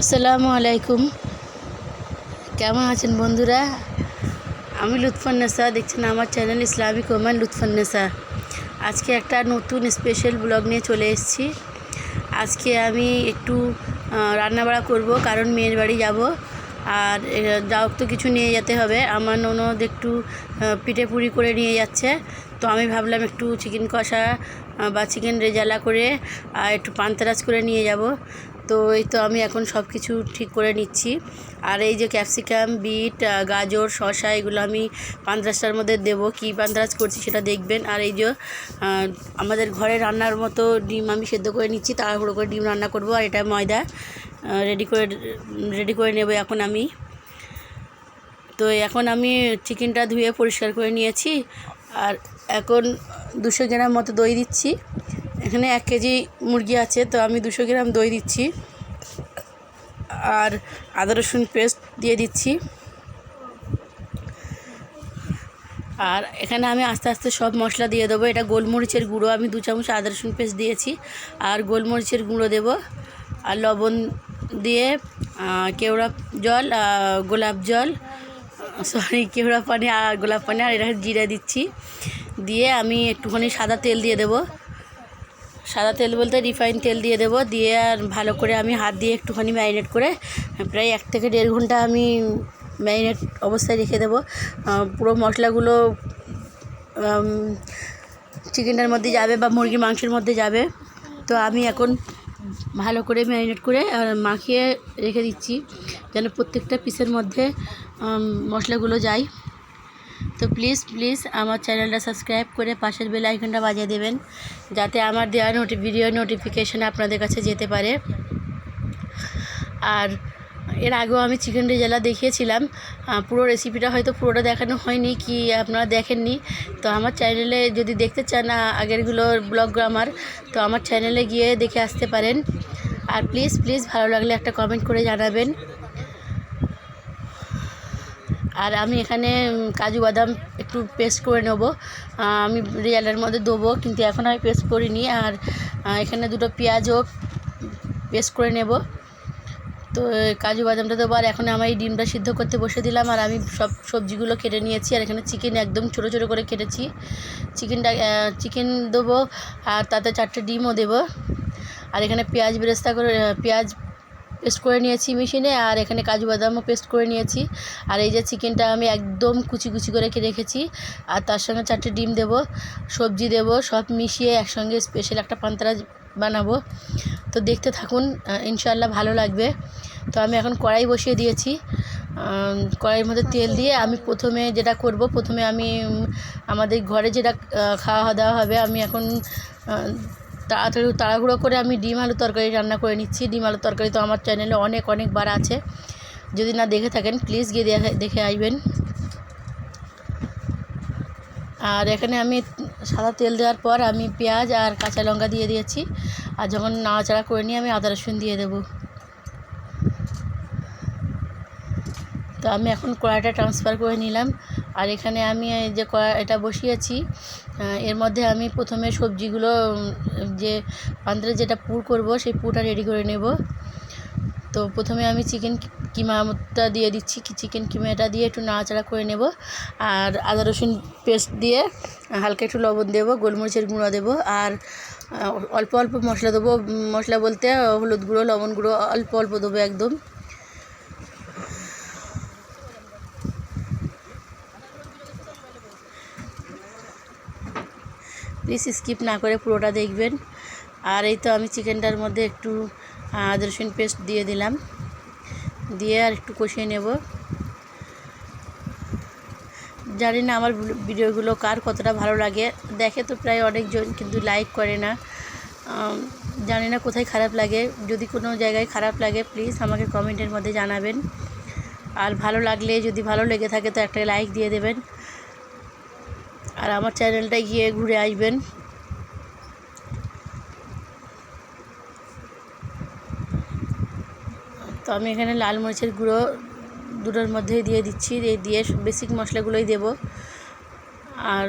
আসসালামু আলাইকুম। কেমন আছেন বন্ধুরা? আমি লুৎফান্নেসা, দেখছেন আমার চ্যানেল ইসলামিক ওমান লুৎফান্নেসা। আজকে একটা নতুন স্পেশাল ব্লগ নিয়ে চলে এসেছি। আজকে আমি একটু রান্নাবাড়া করব, কারণ মেয়ের বাড়ি যাব। আর যাও তো কিছু নিয়ে যেতে হবে। আমার ননদ একটু পিঠে পুরি করে নিয়ে যাচ্ছে। তো আমি ভাবলাম একটু চিকেন কষা বা চিকেন রেজালা করে আর একটু পান্তারাজ করে নিয়ে যাব। তো এই তো আমি এখন সব কিছু ঠিক করে নিচ্ছি। আর এই যে ক্যাপসিকাম, বিট গাজর শশা এগুলো আমি পান্তারাজটার মধ্যে দেবো। কী পান্তারাজ করছি সেটা দেখবেন। আর এই যে আমাদের ঘরে রান্নার মতো ডিম আমি সেদ্ধ করে নিচ্ছি। তাড়াহুড়ো করে ডিম রান্না করব। আর এটা ময়দা রেডি করে রেডি করে নেব এখন আমি। তো এখন আমি চিকেনটা ধুয়ে পরিষ্কার করে নিয়েছি। আর এখন দুশো গ্রাম মতো দই দিচ্ছি। এখানে এক কেজি মুরগি আছে, তো আমি দুশো গ্রাম দই দিচ্ছি। আর আদা রসুন পেস্ট দিয়ে দিচ্ছি। আর এখানে আমি আস্তে আস্তে সব মশলা দিয়ে দেবো। এটা গোলমরিচের গুঁড়ো, আমি দু চামচ আদা রসুন পেস্ট দিয়েছি। আর গোলমরিচের গুঁড়ো দেবো। আর লবণ দিয়ে কেওড়া জল গোলাপ জল, সরি, কেওড়া পানি আর গোলাপ পানি আর এটা জিরা দিচ্ছি। দিয়ে আমি একটুখানি সাদা তেল দিয়ে দেবো। সাদা তেল বলতে রিফাইন তেল দিয়ে দেবো। দিয়ে আর ভালো করে আমি হাত দিয়ে একটুখানি ম্যারিনেট করে, প্রায় এক থেকে দেড় ঘণ্টা আমি ম্যারিনেট অবস্থায় রেখে দেবো। পুরো মশলাগুলো চিকেনটার মধ্যে যাবে বা মুরগির মাংসের মধ্যে যাবে। তো আমি এখন ভালো করে ম্যারিনেট করে মাখিয়ে রেখে দিচ্ছি, যেন প্রত্যেকটা পিসের মধ্যে মশলাগুলো যায়। তো প্লিজ প্লিজ আমার চ্যানেলটা সাবস্ক্রাইব করে পাশের বেল আইকনটা বাজিয়ে দেবেন, যাতে আমার দেওয়া নোটি ভিডিও নোটিফিকেশান আপনাদের কাছে যেতে পারে। আর এর আগেও আমি চিকেন রেজালা দেখিয়েছিলাম পুরো রেসিপিটা হয়তো পুরোটা দেখানো হয়নি কি আপনারা দেখেননি। তো আমার চ্যানেলে যদি দেখতে চান আগেরগুলো ব্লগ আমার, তো আমার চ্যানেলে গিয়ে দেখে আসতে পারেন। আর প্লিজ প্লিজ ভালো লাগলে একটা কমেন্ট করে জানাবেন। আর আমি এখানে কাজু বাদাম একটু পেস্ট করে নেব। আমি রিয়ালের মধ্যে দেবো, কিন্তু এখন আমি পেস্ট করিনি। আর এখানে দুটো পেঁয়াজও পেস্ট করে নেব। তো, কাজু বাদামটা দেবো, আর এখন আমার এই ডিমটা সিদ্ধ করতে বসে দিলাম। আর আমি সব সবজিগুলো কেটে নিয়েছি, আর এখানে চিকেন একদম ছোটো ছোটো করে কেটেছি। চিকেনটা চিকেন দেবো, আর তাতে চারটে ডিমও দেবো। আর এখানে পেঁয়াজ বেরেস্তা করে পেঁয়াজ পেস্ট করে নিয়েছি মেশিনে, আর এখানে কাজু বাদামও পেস্ট করে নিয়েছি। আর এই যে চিকেনটা আমি একদম কুচি কুচি করে রেখেছি। আর তার সঙ্গে চারটে ডিম দেব, সবজি দেব, সব মিশিয়ে একসঙ্গে স্পেশাল একটা পান্তারাজ বানাবো। তো দেখতে থাকুন ইনশাল্লাহ ভালো লাগবে। তো আমি এখন কড়াই বসিয়ে দিয়েছি। কড়াইয়ের মধ্যে তেল দিয়ে আমি প্রথমে যেটা করব, প্রথমে আমি আমাদের ঘরে যেটা খাওয়া দাওয়া হবে, আমি এখন তাড়াতাড়ি তাড়াহুড়ো করে আমি ডিম আলু তরকারি রান্না করে নিচ্ছি। ডিম আলু তরকারি তো আমার চ্যানেলে অনেক অনেকবার আছে। যদি না দেখে থাকেন প্লিজ গিয়ে দেখে আসবেন আর এখানে আমি সাদা তেল দেওয়ার পর আমি পেঁয়াজ আর কাঁচা লঙ্কা দিয়ে দিয়েছি। আর যখন নাড়াচাড়া করে নিয়ে আমি আদা রসুন দিয়ে দেবো। তো আমি এখন কড়াইটা ট্রান্সফার করে নিলাম। আর এখানে আমি যে এটা বসিয়েছি এর মধ্যে আমি প্রথমে সবজিগুলো যে পান্তারে যেটা পুর করব, সেই পুরটা রেডি করে নেব। তো প্রথমে আমি চিকেন কিমাটা দিয়ে দিচ্ছি চিকেন কিমাটা দিয়ে একটু নাড়াচাড়া করে নেব। আর আদা রসুন পেস্ট দিয়ে হালকা একটু লবণ দেবো, গোলমরিচের গুঁড়ো দেবো, আর অল্প অল্প মশলা দেবো। মশলা বলতে হলুদ গুঁড়ো, লবণ গুঁড়ো, অল্প অল্প দেবো একদম। প্লিজ স্কিপ না করে পুরোটা দেখবেন। আর এই তো আমি চিকেনটার মধ্যে একটু আহ, আদা রসুন পেস্ট দিয়ে দিলাম। দিয়ে আর একটু কষিয়ে নেব। জানি না আমার ভিডিওগুলো কার কতটা ভালো লাগে। দেখে তো প্রায় অনেকজন কিন্তু লাইক করে না। জানি না কোথায় খারাপ লাগে। যদি কোনো জায়গায় খারাপ লাগে প্লিজ আমাকে কমেন্টের মধ্যে জানাবেন। আর ভালো লাগলে যদি ভালো লেগে থাকে তো একটা লাইক দিয়ে দেবেন। আর আমার চ্যানেলটা গিয়ে ঘুরে আসবেন। তো আমি এখানে লাল মরিচের গুঁড়ো দুটোর মধ্যেই দিয়ে দিচ্ছি, দিয়ে বেসিক মশলাগুলোই দেব। আর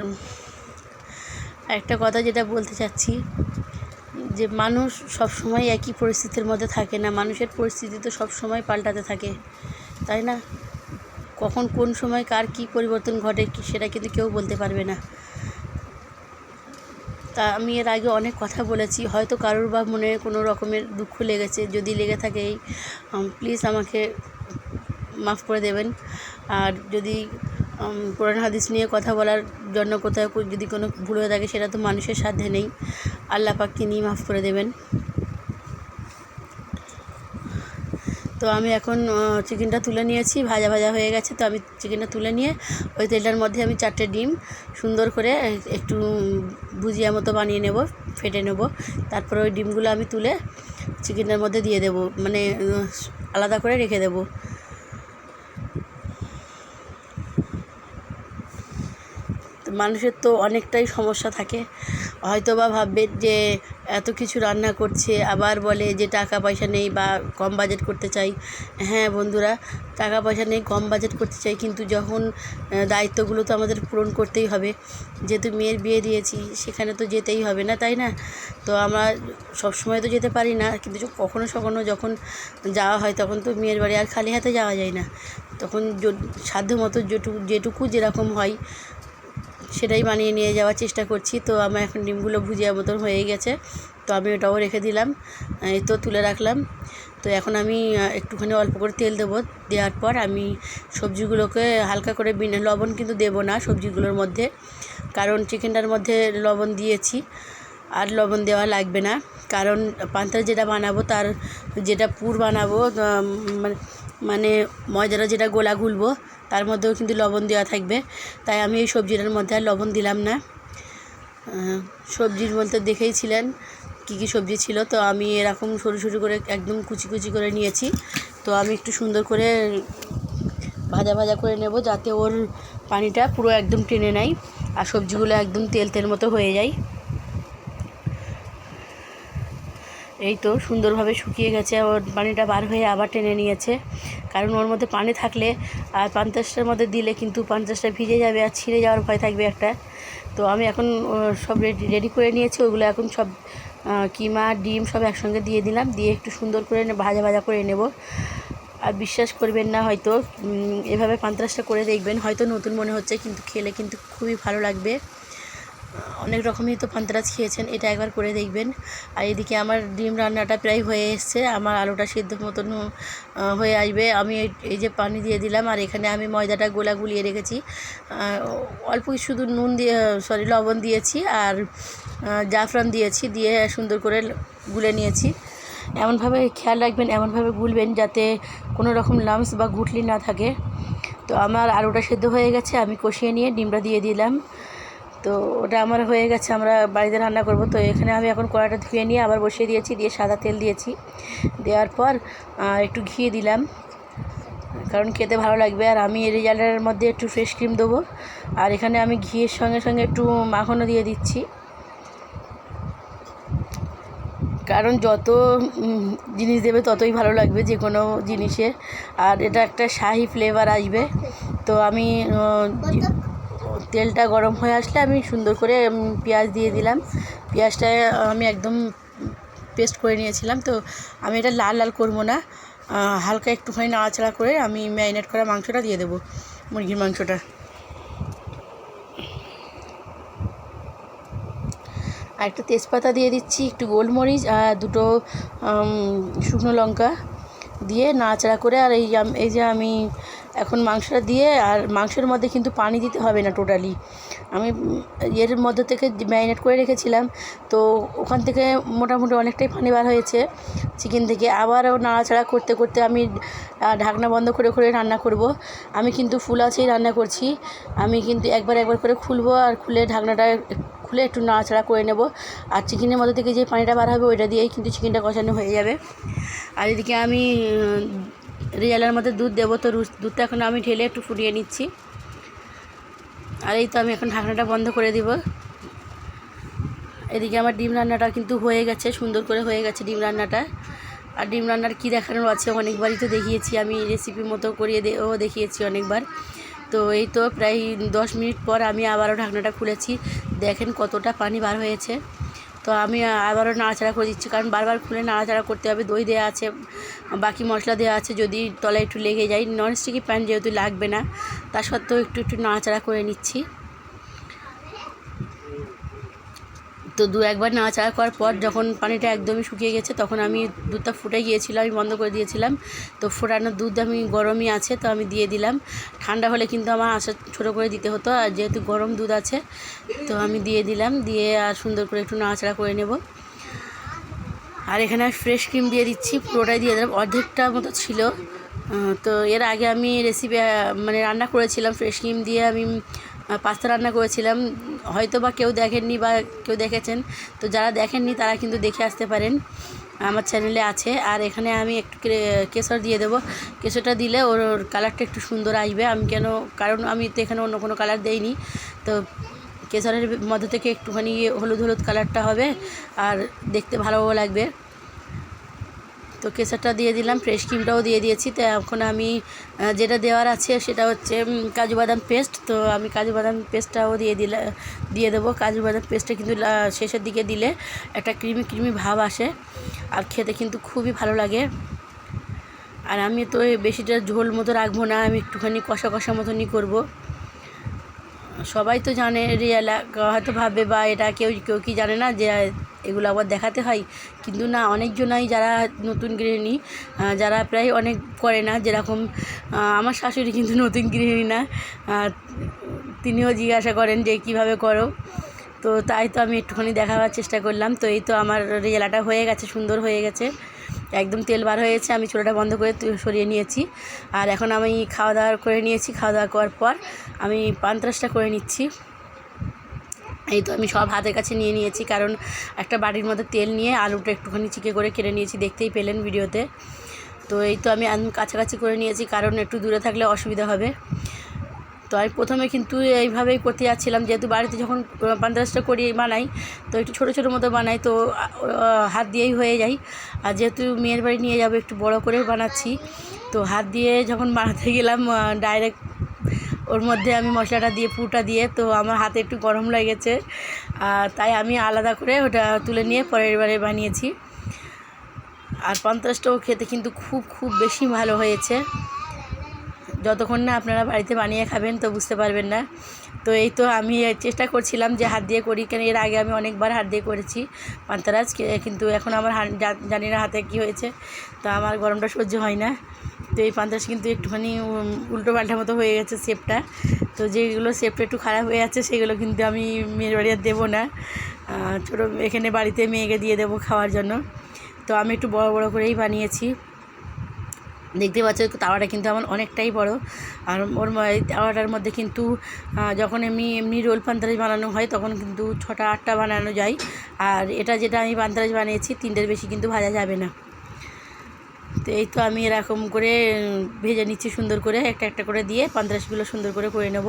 একটা কথা যেটা বলতে চাচ্ছি, যে মানুষ সব সময় একই পরিস্থিতির মধ্যে থাকে না। মানুষের পরিস্থিতি তো সব সময় পাল্টাতে থাকে, তাই না? কখন কোন সময় কার কী পরিবর্তন ঘটে সেটা কিন্তু কেউ বলতে পারবে না। তা আমি এর আগে অনেক কথা বলেছি, হয়তো কারোর বা মনে কোনো রকমের দুঃখ লেগেছে, যদি লেগে থাকে এই প্লিজ আমাকে মাফ করে দেবেন। আর যদি কোরআন হাদিস নিয়ে কথা বলার জন্য কোথাও যদি কোনো ভুল হয়ে থাকে সেটা তো মানুষের সাধ্যে নেই, আল্লাহ পাক তিনিই মাফ করে দেবেন। তো আমি এখন চিকেনটা তুলে নিয়েছি, ভাজা ভাজা হয়ে গেছে, তো আমি চিকেনটা তুলে নিয়ে ওই তেলটার মধ্যে আমি চারটে ডিম সুন্দর করে একটু ভুজিয়া মতো বানিয়ে নেব, ফেটে নেব। তারপরে ওই ডিমগুলো আমি তুলে চিকেনের মধ্যে দিয়ে দেবো মানে আলাদা করে রেখে দেবো। মানুষের তো অনেকটাই সমস্যা থাকে। হয়তো বা ভাববে যে এত কিছু রান্না করছে, আবার বলে যে টাকা পয়সা নেই বা কম বাজেট করতে চাই। হ্যাঁ বন্ধুরা, টাকা পয়সা নেই, কম বাজেট করতে চাই, কিন্তু যখন দায়িত্বগুলো তো আমাদের পূরণ করতেই হবে। যেহেতু মেয়ের বিয়ে দিয়েছি, সেখানে তো যেতেই হবে না, তাই না? তো আমরা সবসময় তো যেতে পারি না, কিন্তু কখনো সখনো যখন যাওয়া হয়, তখন তো মেয়ের বাড়ি আর খালি হাতে যাওয়া যায় না। তখন সাধ্য মতো যেটুকু যেটুকু যেরকম হয় সেটাই বানিয়ে নিয়ে যাওয়ার চেষ্টা করছি। তো আমার এখন ডিমগুলো ভুজিয়া মতন হয়ে গেছে। তো আমি ওটাও রেখে দিলাম। এই তো তুলে রাখলাম। তো এখন আমি একটুখানি অল্প করে তেল দেবো। দেওয়ার পর আমি সবজিগুলোকে হালকা করে বিনা লবণ কিন্তু দেবো না সবজিগুলোর মধ্যে। কারণ চিকেনটার মধ্যে লবণ দিয়েছি। আর লবণ দেওয়া লাগবে না। কারণ পান্তা যেটা বানাবো, তার যেটা পুর বানাবো মানে মানে ময়দাটা যেটা গোলা গুলবো তার মধ্যেও কিন্তু লবণ দেওয়া থাকবে। তাই আমি এই সবজিটার মধ্যে আর লবণ দিলাম না। সবজির বলতে দেখেইছিলেন কী কী সবজি ছিল, তো আমি এরকম সরু সরু করে একদম কুচি কুচি করে নিয়েছি। তো আমি একটু সুন্দর করে ভাজা ভাজা করে নেব যাতে ওর পানিটা পুরো একদম টেনে নেয় আর সবজিগুলো একদম তেল তেল মতো হয়ে যায়। এই তো সুন্দরভাবে শুকিয়ে গেছে, ওর পানিটা বার হয়ে আবার টেনে নিয়েছে। কারণ ওর মধ্যে পানি থাকলে আর পান্তাসটার মধ্যে দিলে কিন্তু পান্তাসটা ভিজে যাবে আর ছিঁড়ে যাওয়ার ভয় থাকবে একটা। তো আমি এখন সব রেডি রেডি করে নিয়েছি, ওগুলো এখন সব কিমা, ডিম সব একসঙ্গে দিয়ে দিলাম। দিয়ে একটু সুন্দর করে ভাজা ভাজা করে নেব। আর বিশ্বাস করবেন না, হয়তো এভাবে পান্তাসটা করে দেখবেন। হয়তো নতুন মনে হচ্ছে, কিন্তু খেলে কিন্তু খুবই ভালো লাগবে। অনেক রকমই তো পান্তারাজ খেয়েছেন, এটা একবার করে দেখবেন। আর এদিকে আমার ডিম রান্নাটা প্রায় হয়ে এসছে, আমার আলুটা সিদ্ধ মতন হয়ে আসবে। আমি এই- যে পানি দিয়ে দিলাম, আর এখানে আমি ময়দাটা গোলা গুলিয়ে রেখেছি। অল্প শুধু নুন দিয়ে সরি লবণ দিয়েছি, আর জাফরান দিয়েছি, দিয়ে সুন্দর করে গুলে নিয়েছি। এমনভাবে খেয়াল রাখবেন, এমনভাবে গুলবেন যাতে কোনো রকম লামস বা গুটলি না থাকে। তো আমার আলুটা সেদ্ধ হয়ে গেছে, আমি কষিয়ে নিয়ে ডিমটা দিয়ে দিলাম। তো ওটা আমার হয়ে গেছে, আমরা বাড়িতে রান্না করব। তো এখানে আমি এখন কড়াটা ধুয়ে নিয়ে আবার বসিয়ে দিয়েছি, দিয়ে সাদা তেল দিয়েছি। দেওয়ার পর একটু ঘি দিলাম, কারণ খেতে ভালো লাগবে। আর আমি এই রেজাল্টের মধ্যে একটু ফ্রেশ ক্রিম দেবো। আর এখানে আমি ঘিয়ের সঙ্গে সঙ্গে একটু মাখনও দিয়ে দিচ্ছি। কারণ যত জিনিস দেবে ততই ভালো লাগবে যে কোনো জিনিসের। আর এটা একটা শাহি ফ্লেভার আসবে। তো আমি তেলটা গরম হয়ে আসলে আমি সুন্দর করে পেঁয়াজ দিয়ে দিলাম। পেঁয়াজটা আমি একদম পেস্ট করে নিয়েছিলাম। তো আমি এটা লাল লাল করব না। হালকা একটুখানি নাড়াচাড়া করে আমি ম্যারিনেট করা মাংসটা দিয়ে দেবো, মুরগির মাংসটা। আর একটু তেজপাতা দিয়ে দিচ্ছি, একটু গোলমরিচ আর দুটো শুকনো লঙ্কা দিয়ে নাড়াচাড়া করে। আর এই এই যে আমি এখন মাংসটা দিয়ে আর মাংসের মধ্যে কিন্তু পানি দিতে হবে না টোটালি আমি এর মধ্যে থেকে ম্যারিনেট করে রেখেছিলাম, তো ওখান থেকে মোটামুটি অনেকটাই পানি বার হয়েছে। চিকেন থেকে আবারও নাড়াচাড়া করতে করতে আমি ঢাকনা বন্ধ করে করে রান্না করব। আমি কিন্তু ফুল আছেই রান্না করছি। আমি কিন্তু একবার একবার করে খুলবো আর খুলে ঢাকনাটা খুলে একটু নাড়াচাড়া করে নেব। আর চিকেনের মধ্যে থেকে যে পানিটা বার হবে ওইটা দিয়েই কিন্তু চিকেনটা কষানো হয়ে যাবে। আর এদিকে আমি রিয়ালের মধ্যে দুধ দেবো তো দুধটা এখন আমি ঢেলে একটু ফুটিয়ে নিচ্ছি। আর এই তো আমি এখন ঢাকনাটা বন্ধ করে দিব। এদিকে আমার ডিম রান্নাটা কিন্তু হয়ে গেছে, সুন্দর করে হয়ে গেছে ডিম রান্নাটা। আর ডিম রান্নার কী দেখানোর আছে অনেকবারই তো দেখিয়েছি, আমি রেসিপি মতো করিয়ে দে- ও দেখিয়েছি অনেকবার। তো এই তো প্রায় দশ মিনিট পর আমি আবারও ঢাকনাটা খুলেছি। দেখেন কতটা পানি বার হয়েছে। তো আমি আবারও নাড়াচাড়া করে দিচ্ছি, কারণ বারবার খুলে নাড়াচাড়া করতে হবে, দই দেওয়া আছে, বাকি মশলা দেওয়া আছে, যদি তলায় একটু লেগে যায় নন স্টিকি প্যান যেহেতু লাগবে না, তা সত্ত্বেও একটু একটু নাড়াচাড়া করে নিচ্ছি। তো দু একবার নাড়াচাড়া করার পর যখন পানিটা একদমই শুকিয়ে গেছে, তখন আমি দুধটা ফুটে গিয়েছিল, আমি বন্ধ করে দিয়েছিলাম। তো ফোটানোর দুধ আমি গরমই আছে, তো আমি দিয়ে দিলাম। ঠান্ডা হলে কিন্তু আমার আশা ছোটো করে দিতে হতো, আর যেহেতু গরম দুধ আছে, তো আমি দিয়ে দিলাম, দিয়ে আর সুন্দর করে একটু নাড়াচাড়া করে নেব। আর এখানে ফ্রেশ ক্রিম দিয়ে দিচ্ছি, পুরোটাই দিয়ে দিলাম। অর্ধেকটা মতো ছিল। তো এর আগে আমি রেসিপি মানে রান্না করেছিলাম ফ্রেশ ক্রিম দিয়ে। আমি পাস্তা রান্না করেছিলাম। হয়তো বা কেউ দেখেননি বা কেউ দেখেছেন। তো যারা দেখেননি, তারা কিন্তু দেখে আসতে পারেন। আমার চ্যানেলে আছে। আর এখানে আমি একটু কেশর দিয়ে দেবো। কেশরটা দিলে ওর কালারটা একটু সুন্দর আসবে। আমি কেন, কারণ আমি তো এখানে অন্য কোনো কালার দেইনি। তো কেশরের মধ্যে থেকে একটুখানি হলুদ হলুদ কালারটা হবে। আর দেখতে ভালোও লাগবে। তো কেশরটা দিয়ে দিলাম ফ্রেশ ক্রিমটাও দিয়ে দিয়েছি। তো এখন আমি যেটা দেওয়ার আছে সেটা হচ্ছে কাজু বাদাম পেস্ট তো আমি কাজু বাদাম পেস্টটাও দিয়ে দিলে, দিয়ে দেবো। কাজু বাদাম পেস্টটা কিন্তু শেষের দিকে দিলে একটা ক্রিমি ক্রিমি ভাব আসে আর খেতে কিন্তু খুবই ভালো লাগে। আর আমি তো বেশিটা ঝোল মতো রাখব না, আমি একটুখানি কষা কষা মতনই করব। সবাই তো জানে রিয়েলা, হয়তো ভাববে বা এটা কেউ কেউ কি জানে না যে এগুলো আবার দেখাতে হয়। কিন্তু না, অনেকজনাই যারা নতুন গৃহিণী যারা প্রায় অনেক করে না, যেরকম আমার শাশুড়ি কিন্তু নতুন গৃহিণী না তিনিও জিজ্ঞাসা করেন যে কীভাবে করো। তো তাই তো আমি একটুখানি দেখাবার চেষ্টা করলাম। তো এই তো আমার রিয়েলাটা হয়ে গেছে, সুন্দর হয়ে গেছে। একদম তেল বার হয়েছে, আমি চুলাটা বন্ধ করে সরিয়ে নিয়েছি। আর এখন আমি খাওয়া দাওয়া করে নিয়েছি খাওয়া দাওয়া করার পর আমি পান্তাসটা করে নিচ্ছি। এই তো আমি সব হাতের কাছে নিয়ে নিয়েছি, কারণ একটা বাটির মধ্যে তেল নিয়ে আলুটা একটুখানি চিকে করে কেটে নিয়েছি, দেখতেই পেলেন ভিডিওতে। তো এই তো আমি কাছাকাছি করে নিয়েছি, কারণ একটু দূরে থাকলে অসুবিধা হবে। তো আমি প্রথমে কিন্তু এইভাবেই করতে যাচ্ছিলাম, যেহেতু বাড়িতে যখন পান্তাসটা করি বানাই, তো একটু ছোটো ছোটো মতো বানাই, তো হাত দিয়েই হয়ে যায় আর যেহেতু মেয়ের বাড়ি নিয়ে যাব, একটু বড় করে বানাচ্ছি, তো হাত দিয়ে যখন বানাতে গেলাম ডাইরেক্ট ওর মধ্যে আমি মশলাটা দিয়ে, পুরোটা দিয়ে, তো আমার হাতে একটু গরম লেগেছে। আর তাই আমি আলাদা করে ওটা তুলে নিয়ে পরের বারে বানিয়েছি। আর পঞ্চাশটাও খেতে কিন্তু খুব খুব বেশি ভালো হয়েছে। যতক্ষণ না আপনারা বাড়িতে বানিয়ে খাবেন তো বুঝতে পারবেন না। তো এই তো আমি চেষ্টা করছিলাম যে হাত দিয়ে করি, কেন এর আগে আমি অনেকবার হাত দিয়ে করেছি পান্তারাজ কিন্তু এখন আমার জানি না হাতে কী হয়েছে, তো আমার গরমটা সহ্য হয় না। তো এই পান্তারাজ কিন্তু একটুখানি উল্টো পাল্টা মতো হয়ে গেছে শেপটা। তো যেগুলো শেপটা একটু খারাপ হয়ে আছে, সেগুলো কিন্তু আমি মেয়ের বাড়ি আর দেবো না। ছোটো এখানে বাড়িতে মেয়েকে দিয়ে দেবো খাওয়ার জন্য। তো আমি একটু বড় বড় করেই বানিয়েছি। দেখতে পাচ্ছ তাওয়াটা কিন্তু আমার অনেকটাই বড়। আর ওর তাওয়াটার মধ্যে কিন্তু যখন এমনি এমনি রোল পান্তারাজ বানানো হয়, তখন কিন্তু ছটা, আটটা বানানো যায়। আর এটা যেটা আমি পান্তারাজ বানিয়েছি, তিনটের বেশি কিন্তু ভাজা যাবে না। তো এই তো আমি এরকম করে ভেজে নিচ্ছি সুন্দর করে, একটা একটা করে দিয়ে পান্তারাজগুলো সুন্দর করে করে নেব।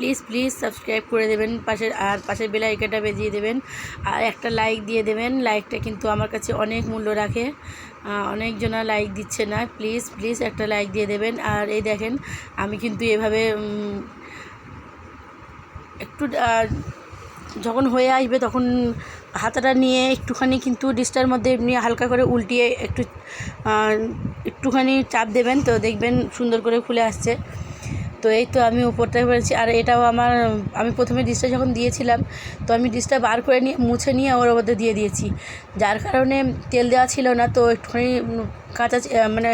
প্লিজ প্লিজ সাবস্ক্রাইব করে দেবেন পাশের আর পাশের বেল আইকনটা বেজিয়ে দেবেন, আর একটা লাইক দিয়ে দেবেন। লাইকটা কিন্তু আমার কাছে অনেক মূল্য রাখে। অনেকজনা লাইক দিচ্ছে না। প্লিজ প্লিজ একটা লাইক দিয়ে দেবেন। আর এই দেখেন, আমি কিন্তু এভাবে একটু যখন হয়ে আসবে তখন হাতাটা নিয়ে একটুখানি কিন্তু ডিশটার মধ্যে এমনি হালকা করে উল্টিয়ে একটু একটুখানি চাপ দেবেন। তো দেখবেন সুন্দর করে খুলে আসছে। তো এই তো আমি উপরটা করেছি আর এটাও আমার, আমি প্রথমে ডিশটা যখন দিয়েছিলাম, তো আমি ডিশটা বার করে নিয়ে, মুছে নিয়ে ওর মধ্যে দিয়ে দিয়েছি। যার কারণে তেল দেওয়া ছিল না, তো একটুখানি কাঁচা মানে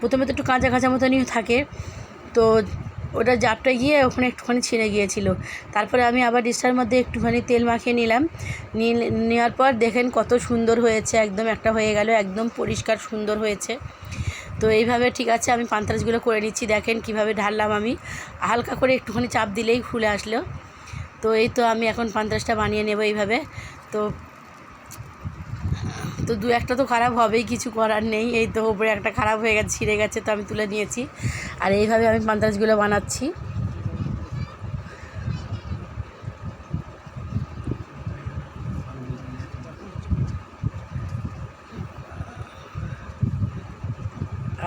প্রথমে তো একটু কাঁচা কাঁচা মতনই থাকে। তো ওটা জাপটা গিয়ে ওখানে একটুখানি ছিঁড়ে গিয়েছিল। তারপরে আমি আবার ডিশটার মধ্যে একটুখানি তেল মাখিয়ে নিলাম। নেওয়ার পর দেখেন কত সুন্দর হয়েছে, একদম একটা হয়ে গেল, একদম পরিষ্কার সুন্দর হয়েছে। তো এইভাবে ঠিক আছে, আমি পান্তরাজগুলো করে নিচ্ছি। দেখেন কীভাবে ঢাললাম আমি। হালকা করে একটুখানি চাপ দিলেই ফুলে আসলো। তো এই তো আমি এখন পান্তরাজটা বানিয়ে নেব এইভাবে। তো তো দু একটা তো খারাপ হবেই, কিছু করার নেই। এই তো ওপরে একটা খারাপ হয়ে গেছে, ছিঁড়ে গেছে, তো আমি তুলে নিয়েছি। আর এইভাবে আমি পান্তরাজগুলো বানাচ্ছি।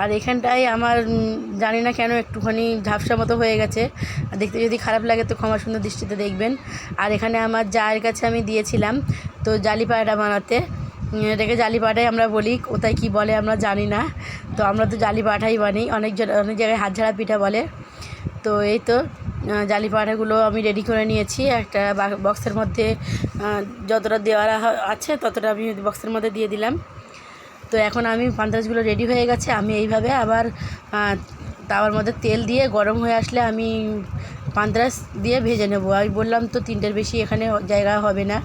আর এখানটায় আমার জানি না কেন একটুখানি ঝাপসা মতো হয়ে গেছে। দেখতে যদি খারাপ লাগে তো ক্ষমা সুন্দর দৃষ্টিতে দেখবেন। আর এখানে আমার জায়ের কাছে আমি দিয়েছিলাম, তো জালি পায়রা বানাতে এটাকে জালি পাটাই আমরা বলি, কোথায় কি বলে আমরা জানি না। তো আমরা তো জালি পাঠাই বানি অনেক অনেক জায়গায় হাত ঝাড়া পিঠা বলে। তো এই তো জালি পাঠাগুলো আমি রেডি করে নিয়েছি। একটা বক্সের মধ্যে যতটা দেওয়ার আছে ততটা আমি বক্সের মধ্যে দিয়ে দিলাম। তো এখন আমি পান্তাসগুলো রেডি হয়ে গেছে। আমি এইভাবে আবার তাওয়ার মধ্যে তেল দিয়ে গরম হয়ে আসলে আমি পান্তাস দিয়ে ভেজে নেব। আমি বললাম তো তিনটের বেশি এখানে জায়গা হবে না।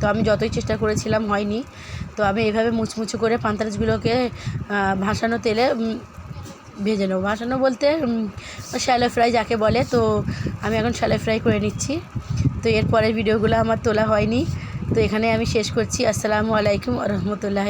তো আমি যতই চেষ্টা করেছিলাম, হয়নি। তো আমি এইভাবে মুচমুচু করে পান্তাসগুলোকে ভাসানো তেলে ভেজে নেব। ভাসানো বলতে শ্যালো ফ্রাই যাকে বলে। তো আমি এখন শ্যালো ফ্রাই করে নিচ্ছি। তো এরপরের ভিডিওগুলো আমার তোলা হয়নি। তো এখানে আমি শেষ করছি। আসসালামু আলাইকুম রহমতুল্লাহ